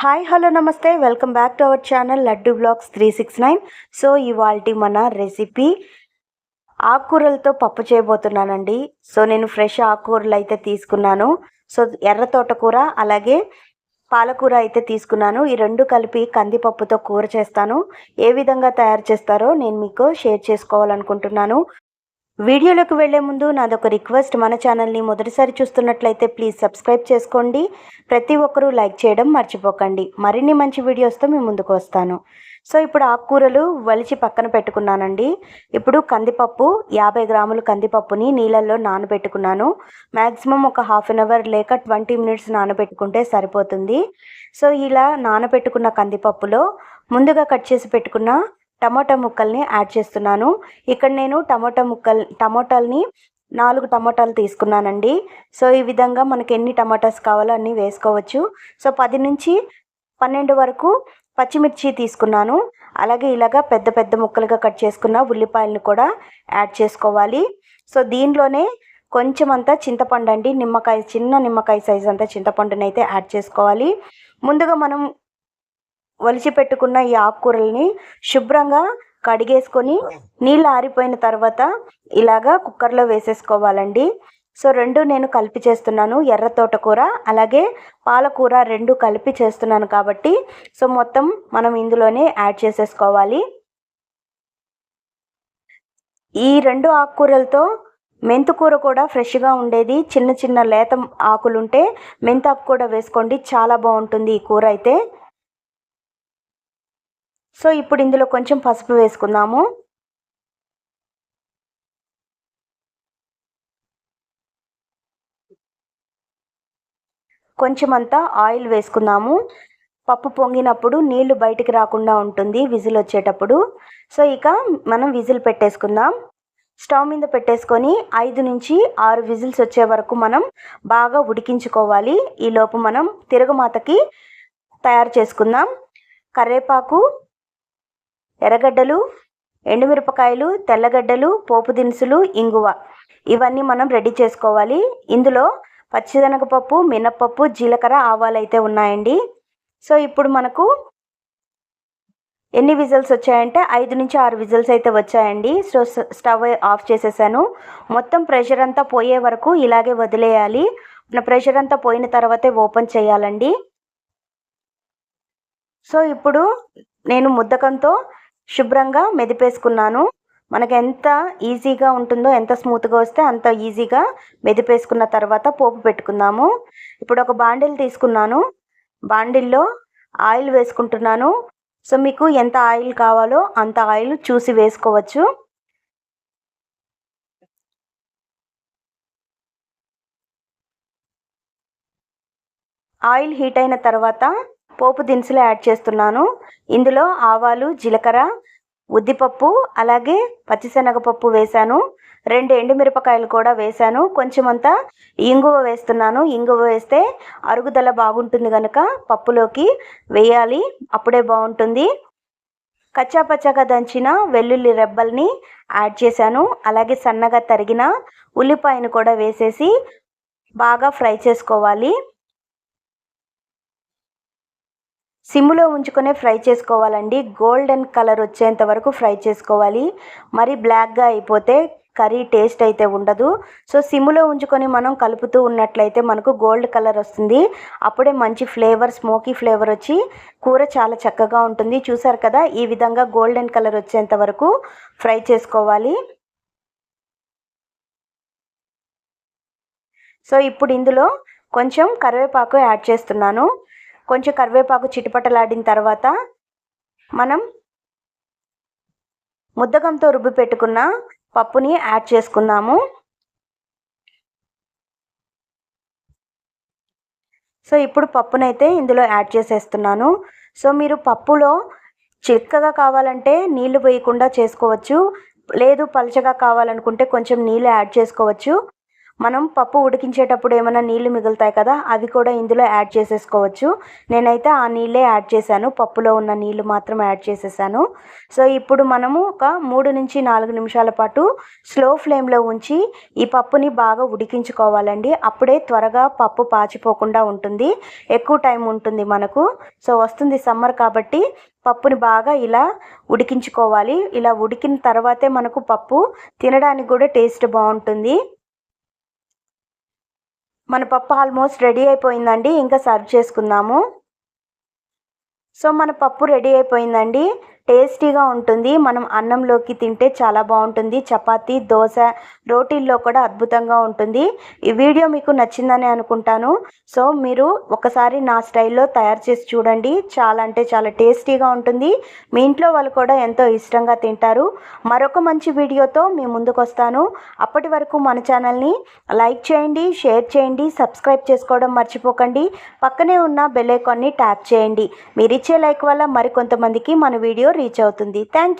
Hi hello నమస్తే. Welcome back to our channel Laddu blogs three six nine. So ఇవాళ మన recipe ఆకుకూరలతో పప్పు చేయబోతున్నానండి. So నేను ఫ్రెష్ ఆకుకూరలు అయితే తీసుకున్నాను. సో ఎర్ర తోటకూర అలాగే పాలకూర అయితే తీసుకున్నాను. ఈ రెండు కలిపి కందిపప్పుతో కూర చేస్తాను. ఏ విధంగా తయారు చేస్తారో నేను మీకు షేర్ చేసుకోవాలనుకుంటున్నాను. వీడియోలోకి వెళ్ళే ముందు నాదొక రిక్వెస్ట్. మన ఛానల్ని మొదటిసారి చూస్తున్నట్లయితే ప్లీజ్ సబ్స్క్రైబ్ చేసుకోండి. ప్రతి ఒక్కరూ లైక్ చేయడం మర్చిపోకండి. మరిన్ని మంచి వీడియోస్తో మీ ముందుకు వస్తాను. సో ఇప్పుడు ఆకుకూరలు వలిచి పక్కన పెట్టుకున్నానండి. ఇప్పుడు కందిపప్పు యాభై గ్రాములు కందిపప్పుని నీళ్ళల్లో నానబెట్టుకున్నాను. మ్యాక్సిమం ఒక హాఫ్ అన్ అవర్ లేక ట్వంటీ మినిట్స్ నానబెట్టుకుంటే సరిపోతుంది. సో ఇలా నానబెట్టుకున్న కందిపప్పులో ముందుగా కట్ చేసి పెట్టుకున్న టమాటా ముక్కల్ని యాడ్ చేస్తున్నాను. ఇక్కడ నేను టమాటా ముక్కల్ టమాటాలని నాలుగు టమాటాలు తీసుకున్నానండి. సో ఈ విధంగా మనకి ఎన్ని టమాటాస్ కావాలో అన్నీ వేసుకోవచ్చు. సో పది నుంచి పన్నెండు వరకు పచ్చిమిర్చి తీసుకున్నాను. అలాగే ఇలాగా పెద్ద పెద్ద ముక్కలుగా కట్ చేసుకున్న ఉల్లిపాయలను కూడా యాడ్ చేసుకోవాలి. సో దీనిలోనే కొంచెం అంతా చింతపండు అండి. నిమ్మకాయ చిన్న నిమ్మకాయ సైజ్ అంతా చింతపండునైతే యాడ్ చేసుకోవాలి. ముందుగా మనం ఒలిచి పెట్టుకున్న ఈ ఆకుకూరల్ని శుభ్రంగా కడిగేసుకొని నీళ్ళు ఆరిపోయిన తర్వాత ఇలాగా కుక్కర్లో వేసేసుకోవాలండి. సో రెండు నేను కలిపి చేస్తున్నాను. ఎర్ర తోటకూర అలాగే పాలకూర రెండు కలిపి చేస్తున్నాను కాబట్టి సో మొత్తం మనం ఇందులోనే యాడ్ చేసేసుకోవాలి. ఈ రెండు ఆకుకూరలతో మెంతుకూర కూడా ఫ్రెష్గా ఉండేది. చిన్న చిన్న లేత ఆకులుంటే మెంతాకు కూడా వేసుకోండి. చాలా బాగుంటుంది ఈ కూర అయితే. సో ఇప్పుడు ఇందులో కొంచెం పసుపు వేసుకుందాము. కొంచెం అంతా ఆయిల్ వేసుకుందాము. పప్పు పొంగినప్పుడు నీళ్ళు బయటికి రాకుండా ఉంటుంది విజిల్ వచ్చేటప్పుడు. సో ఇక మనం విజిల్ పెట్టేసుకుందాం. స్టవ్ మీద పెట్టేసుకొని ఐదు నుంచి ఆరు విజిల్స్ వచ్చే వరకు మనం బాగా ఉడికించుకోవాలి. ఈలోపు మనం తిరగమాతకి తయారు చేసుకుందాం. కరివేపాకు ఎర్రగడ్డలు ఎండుమిరపకాయలు తెల్లగడ్డలు పోపు దినుసులు ఇంగువ. ఇవన్నీ మనం రెడీ చేసుకోవాలి. ఇందులో పచ్చిశనగపప్పు మినప్పప్పు జీలకర్ర ఆవాలు అయితే ఉన్నాయండి. సో ఇప్పుడు మనకు ఎన్ని విజిల్స్ వచ్చాయంటే ఐదు నుంచి ఆరు విజిల్స్ అయితే వచ్చాయండి. సో స్టవ్ ఆఫ్ చేసేసాను. మొత్తం ప్రెషర్ అంతా పోయే వరకు ఇలాగే వదిలేయాలి. నా ప్రెషర్ అంతా పోయిన తర్వాతే ఓపెన్ చేయాలండి. సో ఇప్పుడు నేను ముద్దకంతో శుభ్రంగా మెదిపేసుకున్నాను. మనకు ఎంత ఈజీగా ఉంటుందో ఎంత స్మూత్గా వస్తే అంత ఈజీగా మెదిపేసుకున్న తర్వాత పోపు పెట్టుకుందాము. ఇప్పుడు ఒక బాండిల్ తీసుకున్నాను. బాండిల్లో ఆయిల్ వేసుకుంటున్నాను. సో మీకు ఎంత ఆయిల్ కావాలో అంత ఆయిల్ చూసి వేసుకోవచ్చు. ఆయిల్ హీట్ అయిన తర్వాత పోపు దినుసులు యాడ్ చేస్తున్నాను. ఇందులో ఆవాలు జీలకర్ర ఉద్దిపప్పు అలాగే పచ్చిశనగపప్పు వేశాను. రెండు ఎండుమిరపకాయలు కూడా వేశాను. కొంచెం అంతా ఇంగువ వేస్తున్నాను. ఇంగువ వేస్తే అరుగుదల బాగుంటుంది కనుక పప్పులోకి వేయాలి. అప్పుడే బాగుంటుంది. కచ్చాపచ్చాగా దంచిన వెల్లుల్లి రెబ్బల్ని యాడ్ చేశాను. అలాగే సన్నగా తరిగిన ఉల్లిపాయను కూడా వేసేసి బాగా ఫ్రై చేసుకోవాలి. సిమ్లో ఉంచుకునే ఫ్రై చేసుకోవాలండి. గోల్డెన్ కలర్ వచ్చేంత వరకు ఫ్రై చేసుకోవాలి. మరి బ్లాక్గా అయిపోతే కర్రీ టేస్ట్ అయితే ఉండదు. సో సిమ్లో ఉంచుకొని మనం కలుపుతూ ఉన్నట్లయితే మనకు గోల్డ్ కలర్ వస్తుంది. అప్పుడే మంచి ఫ్లేవర్ స్మోకీ ఫ్లేవర్ వచ్చి కూర చాలా చక్కగా ఉంటుంది. చూసారు కదా ఈ విధంగా గోల్డెన్ కలర్ వచ్చేంత వరకు ఫ్రై చేసుకోవాలి. సో ఇప్పుడు ఇందులో కొంచెం కరివేపాకు యాడ్ చేస్తున్నాను. కొంచెం కరివేపాకు చిటిపటలాడిన తర్వాత మనం ముద్దకంతో రుబ్బి పెట్టుకున్న పప్పుని యాడ్ చేసుకుందాము. సో ఇప్పుడు పప్పునైతే ఇందులో యాడ్ చేసేస్తున్నాను. సో మీరు పప్పులో చిక్కగా కావాలంటే నీళ్ళు వేయకుండా చేసుకోవచ్చు. లేదు పలచగా కావాలనుకుంటే కొంచెం నీళ్ళు యాడ్ చేసుకోవచ్చు. మనం పప్పు ఉడికించేటప్పుడు ఏమైనా నీళ్ళు మిగులుతాయి కదా అవి కూడా ఇందులో యాడ్ చేసేసుకోవచ్చు. నేనైతే ఆ నీళ్ళే యాడ్ చేశాను. పప్పులో ఉన్న నీళ్ళు మాత్రం యాడ్ చేసేసాను. సో ఇప్పుడు మనము ఒక మూడు నుంచి నాలుగు నిమిషాల పాటు స్లో ఫ్లేమ్లో ఉంచి ఈ పప్పుని బాగా ఉడికించుకోవాలండి. అప్పుడే త్వరగా పప్పు పాచిపోకుండా ఉంటుంది. ఎక్కువ టైం ఉంటుంది మనకు. సో వస్తుంది సమ్మర్ కాబట్టి పప్పుని బాగా ఇలా ఉడికించుకోవాలి. ఇలా ఉడికిన తర్వాతే మనకు పప్పు తినడానికి కూడా టేస్ట్ బాగుంటుంది. మన పప్పు ఆల్మోస్ట్ రెడీ అయిపోయిందండి ఇంకా సర్వ్ చేసుకుందాము. సో మన పప్పు రెడీ అయిపోయిందండి. టేస్టీగా ఉంటుంది. మనం అన్నంలోకి తింటే చాలా బాగుంటుంది. చపాతి దోశ రోటీల్లో కూడా అద్భుతంగా ఉంటుంది. ఈ వీడియో మీకు నచ్చిందని అనుకుంటాను. సో మీరు ఒకసారి నా స్టైల్లో తయారు చేసి చూడండి. చాలా అంటే చాలా టేస్టీగా ఉంటుంది. మీ ఇంట్లో వాళ్ళు కూడా ఎంతో ఇష్టంగా తింటారు. మరొక మంచి వీడియోతో మీ ముందుకు వస్తాను. అప్పటి వరకు మన ఛానల్ని లైక్ చేయండి షేర్ చేయండి సబ్స్క్రైబ్ చేసుకోవడం మర్చిపోకండి. పక్కనే ఉన్న బెల్ ఐకాన్ని ట్యాప్ చేయండి. మీరు ఇచ్చే లైక్ వల్ల మరికొంతమందికి మన వీడియో రీచ్ అవుతుంది. Thank you